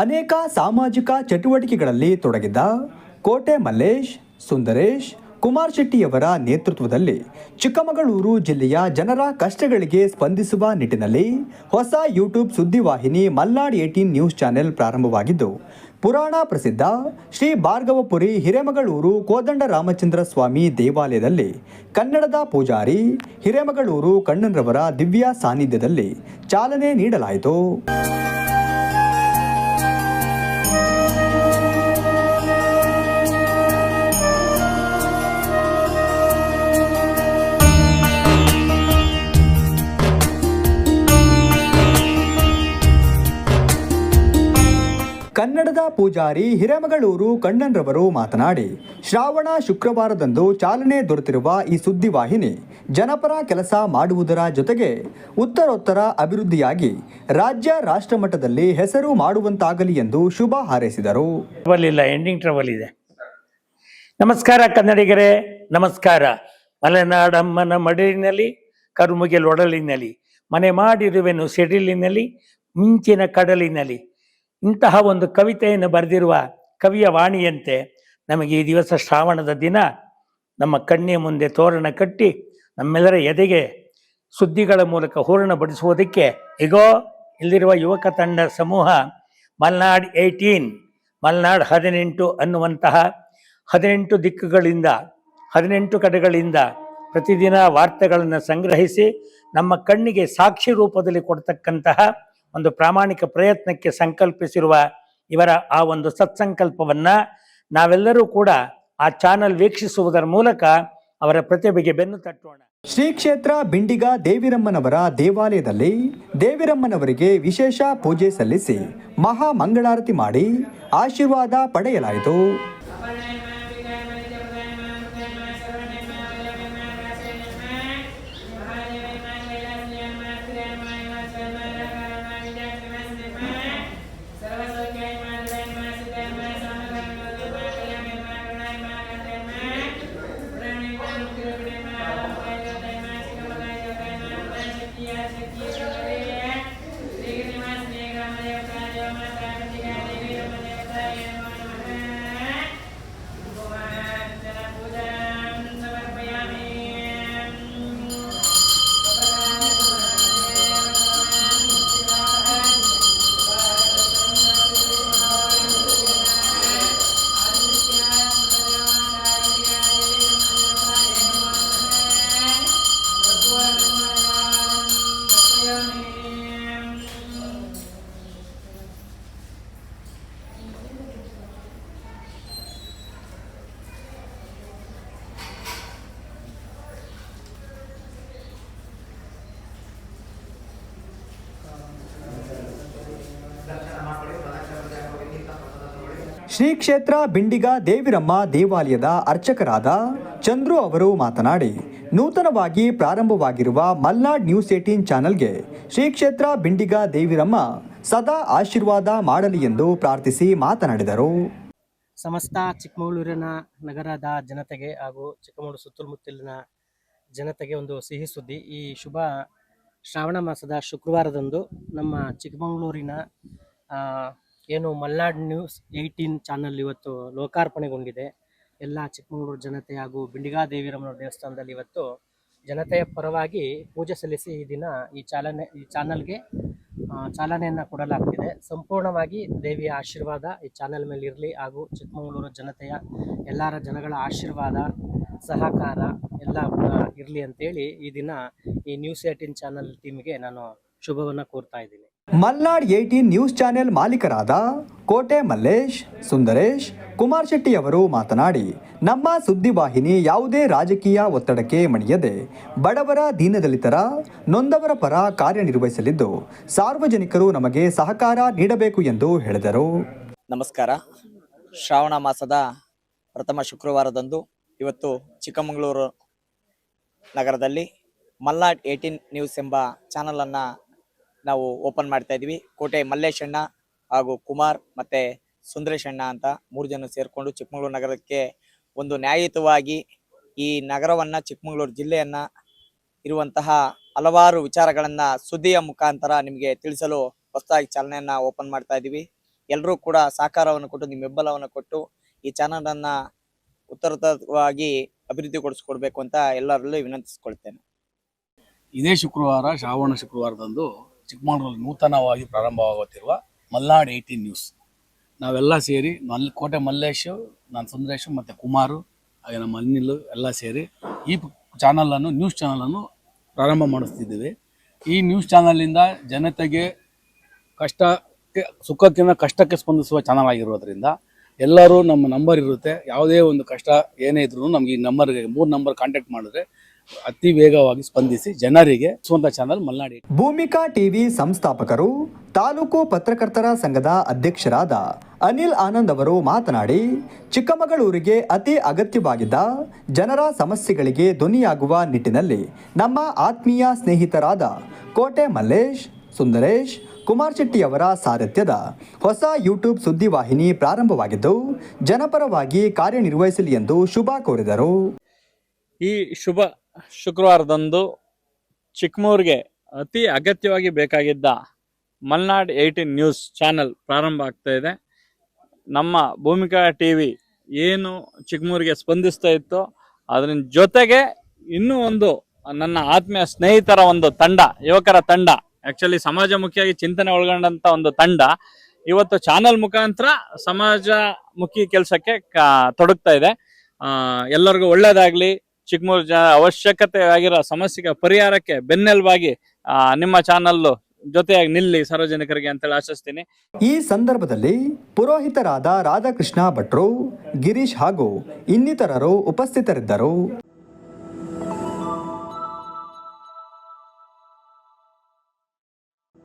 ಅನೇಕ ಸಾಮಾಜಿಕ ಚಟುವಟಿಕೆಗಳಲ್ಲಿ ತೊಡಗಿದ್ದ ಕೋಟೆ ಮಲ್ಲೇಶ್, ಸುಂದರೇಶ್, ಕುಮಾರ್ ಶೆಟ್ಟಿಯವರ ನೇತೃತ್ವದಲ್ಲಿ ಚಿಕ್ಕಮಗಳೂರು ಜಿಲ್ಲೆಯ ಜನರ ಕಷ್ಟಗಳಿಗೆ ಸ್ಪಂದಿಸುವ ನಿಟ್ಟಿನಲ್ಲಿ ಹೊಸ ಯೂಟ್ಯೂಬ್ ಸುದ್ದಿವಾಹಿನಿ ಮಲ್ನಾಡ್ ಏಟೀನ್ ನ್ಯೂಸ್ ಚಾನೆಲ್ ಪ್ರಾರಂಭವಾಗಿದ್ದು, ಪುರಾಣ ಪ್ರಸಿದ್ಧ ಶ್ರೀ ಭಾರ್ಗವಪುರಿ ಹಿರೇಮಗಳೂರು ಕೋದಂಡ ರಾಮಚಂದ್ರ ಸ್ವಾಮಿ ದೇವಾಲಯದಲ್ಲಿ ಕನ್ನಡದ ಪೂಜಾರಿ ಹಿರೇಮಗಳೂರು ಕಣ್ಣನ್ರವರ ದಿವ್ಯ ಸಾನ್ನಿಧ್ಯದಲ್ಲಿ ಚಾಲನೆ ನೀಡಲಾಯಿತು. ಕನ್ನಡದ ಪೂಜಾರಿ ಹಿರೇಮಗಳೂರು ಕಣ್ಣನ್ರವರು ಮಾತನಾಡಿ, ಶ್ರಾವಣ ಶುಕ್ರವಾರದಂದು ಚಾಲನೆ ದೊರೆತಿರುವ ಈ ಸುದ್ದಿವಾಹಿನಿ ಜನಪರ ಕೆಲಸ ಮಾಡುವುದರ ಜೊತೆಗೆ ಉತ್ತರೋತ್ತರ ಅಭಿವೃದ್ಧಿಯಾಗಿ ರಾಜ್ಯ ರಾಷ್ಟ್ರಮಟ್ಟದಲ್ಲಿ ಹೆಸರು ಮಾಡುವಂತಾಗಲಿ ಎಂದು ಶುಭ ಹಾರೈಸಿದರು. ಎಂಡಿಂಗ್ ಟ್ರಬಲ್ ಇದೆ. ನಮಸ್ಕಾರ ಕನ್ನಡಿಗರೇ, ನಮಸ್ಕಾರ. ಮಲೆನಾಡಮ್ಮನ ಮಡಿಲಿನಲ್ಲಿ ಕರುಮುಗೆಲ್ ಒಡಲಿನಲ್ಲಿ ಮನೆ ಮಾಡಿರುವೆನು ಸಿಡಿಲಿನಲ್ಲಿ, ಮಿಂಚಿನ ಕಡಲಿನಲ್ಲಿ. ಇಂತಹ ಒಂದು ಕವಿತೆಯನ್ನು ಬರೆದಿರುವ ಕವಿಯ ವಾಣಿಯಂತೆ ನಮಗೆ ಈ ದಿವಸ ಶ್ರಾವಣದ ದಿನ ನಮ್ಮ ಕಣ್ಣಿಯ ಮುಂದೆ ತೋರಣ ಕಟ್ಟಿ ನಮ್ಮೆಲ್ಲರ ಎದೆಗೆ ಸುದ್ದಿಗಳ ಮೂಲಕ ಹೂರಣ ಬಡಿಸುವುದಕ್ಕೆ ಈಗೋ ಇಲ್ಲಿರುವ ಯುವಕ ತಂಡ ಸಮೂಹ ಮಲ್ನಾಡ್ ಏಯ್ಟೀನ್, ಮಲ್ನಾಡ್ ಹದಿನೆಂಟು ಅನ್ನುವಂತಹ ಹದಿನೆಂಟು ದಿಕ್ಕುಗಳಿಂದ, ಹದಿನೆಂಟು ಕಡೆಗಳಿಂದ ಪ್ರತಿದಿನ ವಾರ್ತೆಗಳನ್ನು ಸಂಗ್ರಹಿಸಿ ನಮ್ಮ ಕಣ್ಣಿಗೆ ಸಾಕ್ಷಿ ರೂಪದಲ್ಲಿ ಕೊಡ್ತಕ್ಕಂತಹ ಒಂದು ಪ್ರಾಮಾಣಿಕ ಪ್ರಯತ್ನಕ್ಕೆ ಸಂಕಲ್ಪಿಸಿರುವ ಇವರ ಆ ಒಂದು ಸತ್ಸಂಕಲ್ಪವನ್ನು ನಾವೆಲ್ಲರೂ ಕೂಡ ಆ ಚಾನಲ್ ವೀಕ್ಷಿಸುವುದರ ಮೂಲಕ ಅವರ ಪ್ರತಿಭೆಗೆ ಬೆನ್ನು ತಟ್ಟೋಣ. ಶ್ರೀ ಕ್ಷೇತ್ರ ಬಿಂಡಿಗ ದೇವಿರಮ್ಮನವರ ದೇವಾಲಯದಲ್ಲಿ ದೇವಿರಮ್ಮನವರಿಗೆ ವಿಶೇಷ ಪೂಜೆ ಸಲ್ಲಿಸಿ ಮಹಾ ಮಂಗಳಾರತಿ ಮಾಡಿ ಆಶೀರ್ವಾದ ಪಡೆಯಲಾಯಿತು. ಶ್ರೀ ಕ್ಷೇತ್ರ ಬಿಂಡಿಗ ದೇವಿರಮ್ಮ ದೇವಾಲಯದ ಅರ್ಚಕರಾದ ಚಂದ್ರು ಅವರು ಮಾತನಾಡಿ, ನೂತನವಾಗಿ ಪ್ರಾರಂಭವಾಗಿರುವ ಮಲ್ನಾಡ್ ನ್ಯೂಸ್ ಏಟೀನ್ ಚಾನೆಲ್ಗೆ ಶ್ರೀ ಕ್ಷೇತ್ರ ಬಿಂಡಿಗ ದೇವಿರಮ್ಮ ಸದಾ ಆಶೀರ್ವಾದ ಮಾಡಲಿ ಎಂದು ಪ್ರಾರ್ಥಿಸಿ ಮಾತನಾಡಿದರು. ಸಮಸ್ತ ಚಿಕ್ಕಮಗಳೂರಿನ ನಗರದ ಜನತೆಗೆ ಹಾಗೂ ಚಿಕ್ಕಮಗಳೂರು ಸುತ್ತಮುತ್ತಲಿನ ಜನತೆಗೆ ಒಂದು ಸಿಹಿ ಸುದ್ದಿ. ಈ ಶುಭ ಶ್ರಾವಣ ಮಾಸದ ಶುಕ್ರವಾರದಂದು ನಮ್ಮ ಚಿಕ್ಕಮಗಳೂರಿನ ಏನು ಮಲ್ನಾಡ್ ನ್ಯೂಸ್ ಏಯ್ಟೀನ್ ಚಾನಲ್ ಇವತ್ತು ಲೋಕಾರ್ಪಣೆಗೊಂಡಿದೆ. ಎಲ್ಲ ಚಿಕ್ಕಮಗಳೂರು ಜನತೆ ಹಾಗೂ ಬಿಂಡಿಗಾ ದೇವಿರಮ್ಮನ ದೇವಸ್ಥಾನದಲ್ಲಿ ಇವತ್ತು ಜನತೆಯ ಪರವಾಗಿ ಪೂಜೆ ಸಲ್ಲಿಸಿ ಈ ದಿನ ಈ ಚಾಲನೆ, ಈ ಚಾನಲ್ಗೆ ಚಾಲನೆಯನ್ನು ಕೊಡಲಾಗ್ತಿದೆ. ಸಂಪೂರ್ಣವಾಗಿ ದೇವಿಯ ಆಶೀರ್ವಾದ ಈ ಚಾನಲ್ ಮೇಲೆ ಇರಲಿ ಹಾಗೂ ಚಿಕ್ಕಮಗಳೂರು ಜನತೆಯ ಎಲ್ಲರ ಜನಗಳ ಆಶೀರ್ವಾದ, ಸಹಕಾರ ಎಲ್ಲ ಇರಲಿ ಅಂತೇಳಿ ಈ ದಿನ ಈ ನ್ಯೂಸ್ ಏಯ್ಟೀನ್ ಚಾನಲ್ ಟೀಮ್ಗೆ ನಾನು ಶುಭವನ್ನು ಕೋರ್ತಾ ಇದ್ದೀನಿ. ಮಲ್ನಾಡ್ ಏಟೀನ್ ನ್ಯೂಸ್ ಚಾನೆಲ್ ಮಾಲೀಕರಾದ ಕೋಟೆ ಮಲ್ಲೇಶ್, ಸುಂದರೇಶ್, ಕುಮಾರ್ ಶೆಟ್ಟಿ ಅವರು ಮಾತನಾಡಿ, ನಮ್ಮ ಸುದ್ದಿವಾಹಿನಿ ಯಾವುದೇ ರಾಜಕೀಯ ಒತ್ತಡಕ್ಕೆ ಮಣಿಯದೆ ಬಡವರ ದೀನದಲಿತರ, ನೊಂದವರ ಪರ ಕಾರ್ಯನಿರ್ವಹಿಸಲಿದ್ದು, ಸಾರ್ವಜನಿಕರು ನಮಗೆ ಸಹಕಾರ ನೀಡಬೇಕು ಎಂದು ಹೇಳಿದರು. ನಮಸ್ಕಾರ. ಶ್ರಾವಣ ಮಾಸದ ಪ್ರಥಮ ಶುಕ್ರವಾರದಂದು ಇವತ್ತು ಚಿಕ್ಕಮಗಳೂರು ನಗರದಲ್ಲಿ ಮಲ್ನಾಡ್ ಏಟೀನ್ ನ್ಯೂಸ್ ಎಂಬ ಚಾನಲನ್ನು ನಾವು ಓಪನ್ ಮಾಡ್ತಾ ಇದೀವಿ ಕೋಟೆ ಮಲ್ಲೇಶಣ್ಣ ಹಾಗೂ ಕುಮಾರ್ ಮತ್ತೆ ಸುಂದರೇಶ್ ಅಣ್ಣ ಅಂತ ಮೂರು ಜನ ಸೇರಿಕೊಂಡು ಚಿಕ್ಕಮಗಳೂರು ನಗರಕ್ಕೆ ಒಂದು ನ್ಯಾಯಯುತವಾಗಿ ಈ ನಗರವನ್ನ, ಚಿಕ್ಕಮಗಳೂರು ಜಿಲ್ಲೆಯನ್ನ ಇರುವಂತಹ ಹಲವಾರು ವಿಚಾರಗಳನ್ನ ಸುದ್ದಿಯ ಮುಖಾಂತರ ನಿಮಗೆ ತಿಳಿಸಲು ಹೊಸದಾಗಿ ಚಾಲನೆಯನ್ನು ಓಪನ್ ಮಾಡ್ತಾ ಇದ್ದೀವಿ. ಎಲ್ಲರೂ ಕೂಡ ಸಹಕಾರವನ್ನು ಕೊಟ್ಟು, ನಿಮ್ಮ ಬೆಂಬಲವನ್ನು ಕೊಟ್ಟು ಈ ಚಾನಲ್ ಅನ್ನ ಉತ್ತರತವಾಗಿ ಅಭಿವೃದ್ಧಿಗೊಳಿಸ್ಕೊಡ್ಬೇಕು ಅಂತ ಎಲ್ಲರಲ್ಲೂ ವಿನಂತಿಸ್ಕೊಳ್ತೇನೆ. ಇದೇ ಶುಕ್ರವಾರ, ಶ್ರಾವಣ ಶುಕ್ರವಾರದಂದು ಚಿಕ್ಕಮಗಳೂರಲ್ಲಿ ನೂತನವಾಗಿ ಪ್ರಾರಂಭವಾಗುತ್ತಿರುವ ಮಲ್ನಾಡ್ ಏಯ್ಟೀನ್ ನ್ಯೂಸ್. ನಾವೆಲ್ಲ ಸೇರಿ ಮಲ್, ಕೋಟೆ ಮಲ್ಲೇಶ್, ನಾನು ಸುಂದರೇಶ್ ಮತ್ತು ಕುಮಾರು, ಹಾಗೆ ನಮ್ಮ ಅನಿಲ್ ಎಲ್ಲ ಸೇರಿ ಈ ಚಾನಲನ್ನು, ನ್ಯೂಸ್ ಚಾನಲನ್ನು ಪ್ರಾರಂಭ ಮಾಡಿಸ್ತಿದ್ದೀವಿ. ಈ ನ್ಯೂಸ್ ಚಾನಲಿಂದ ಜನತೆಗೆ ಕಷ್ಟಕ್ಕೆ ಸುಖಕ್ಕಿಂತ ಕಷ್ಟಕ್ಕೆ ಸ್ಪಂದಿಸುವ ಚಾನಲ್ ಆಗಿರೋದ್ರಿಂದ ಎಲ್ಲರೂ ನಮ್ಮ ನಂಬರ್ ಇರುತ್ತೆ. ಯಾವುದೇ ಒಂದು ಕಷ್ಟ ಏನೇ ಇದ್ರೂ ನಮಗೆ ಈ ನಂಬರ್ಗೆ ಮೂರು ನಂಬರ್ ಕಾಂಟ್ಯಾಕ್ಟ್ ಮಾಡಿದ್ರೆ ಅತಿ ವೇಗವಾಗಿ ಸ್ಪಂದಿಸಿ ಜನರಿಗೆ ಸ್ವಂತ ಚಾನಲ್ ಮಲ್ನಾಡಿ. ಭೂಮಿಕಾ ಟಿವಿ ಸಂಸ್ಥಾಪಕರು ತಾಲೂಕು ಪತ್ರಕರ್ತರ ಸಂಘದ ಅಧ್ಯಕ್ಷರಾದ ಅನಿಲ್ ಆನಂದ್ ಅವರು ಮಾತನಾಡಿ ಚಿಕ್ಕಮಗಳೂರಿಗೆ ಅತಿ ಅಗತ್ಯವಾಗಿದ್ದ ಜನರ ಸಮಸ್ಯೆಗಳಿಗೆ ಧ್ವನಿಯಾಗುವ ನಿಟ್ಟಿನಲ್ಲಿ ನಮ್ಮ ಆತ್ಮೀಯ ಸ್ನೇಹಿತರಾದ ಕೋಟೆ ಮಲ್ಲೇಶ್ ಸುಂದರೇಶ್ ಕುಮಾರ್ ಶೆಟ್ಟಿಯವರ ಸಾರಥ್ಯದ ಹೊಸ ಯೂಟ್ಯೂಬ್ ಸುದ್ದಿವಾಹಿನಿ ಪ್ರಾರಂಭವಾಗಿದ್ದು ಜನಪರವಾಗಿ ಕಾರ್ಯನಿರ್ವಹಿಸಲಿ ಎಂದು ಶುಭ ಕೋರಿದರು. ಈ ಶುಭ ಶುಕ್ರವಾರದಂದು ಚಿಕ್ಕಮೂರಿಗೆ ಅತಿ ಅಗತ್ಯವಾಗಿ ಬೇಕಾಗಿದ್ದ ಮಲ್ನಾಡ್ ಏಯ್ಟೀನ್ ನ್ಯೂಸ್ ಚಾನೆಲ್ ಪ್ರಾರಂಭ ಆಗ್ತಾ ಇದೆ. ನಮ್ಮ ಭೂಮಿಕಾ ಟಿ ವಿ ಏನು ಚಿಕ್ಕಮೂರಿಗೆ ಸ್ಪಂದಿಸ್ತಾ ಇತ್ತು ಅದರ ಜೊತೆಗೆ ಇನ್ನೂ ಒಂದು ನನ್ನ ಆತ್ಮೀಯ ಸ್ನೇಹಿತರ ಒಂದು ತಂಡ, ಯುವಕರ ತಂಡ ಆಕ್ಚುಲಿ ಸಮಾಜಮುಖಿಯಾಗಿ ಚಿಂತನೆ ಒಳಗೊಂಡಂತ ಒಂದು ತಂಡ ಇವತ್ತು ಚಾನಲ್ ಮುಖಾಂತರ ಸಮಾಜಮುಖಿ ಕೆಲಸಕ್ಕೆ ತೊಡಗ್ತಾ ಇದೆ. ಎಲ್ಲರಿಗೂ ಒಳ್ಳೇದಾಗ್ಲಿ. ಚಿಕ್ಕಮೂರು ಜನ ಅವಶ್ಯಕತೆ ಆಗಿರೋ ಸಮಸ್ಯೆಗೆ ಪರಿಹಾರಕ್ಕೆ ಬೆನ್ನೆಲುಬಾಗಿ ನಿಮ್ಮ ಚಾನಲ್ ಜೊತೆಯಾಗಿ ನಿಲ್ಲಿ ಸಾರ್ವಜನಿಕರಿಗೆ ಅಂತೇಳಿ ಆಶಿಸ್ತೀನಿ. ಈ ಸಂದರ್ಭದಲ್ಲಿ ಪುರೋಹಿತರಾದ ರಾಧಾಕೃಷ್ಣ ಭಟ್ರು, ಗಿರೀಶ್ ಹಾಗೂ ಇನ್ನಿತರರು ಉಪಸ್ಥಿತರಿದ್ದರು.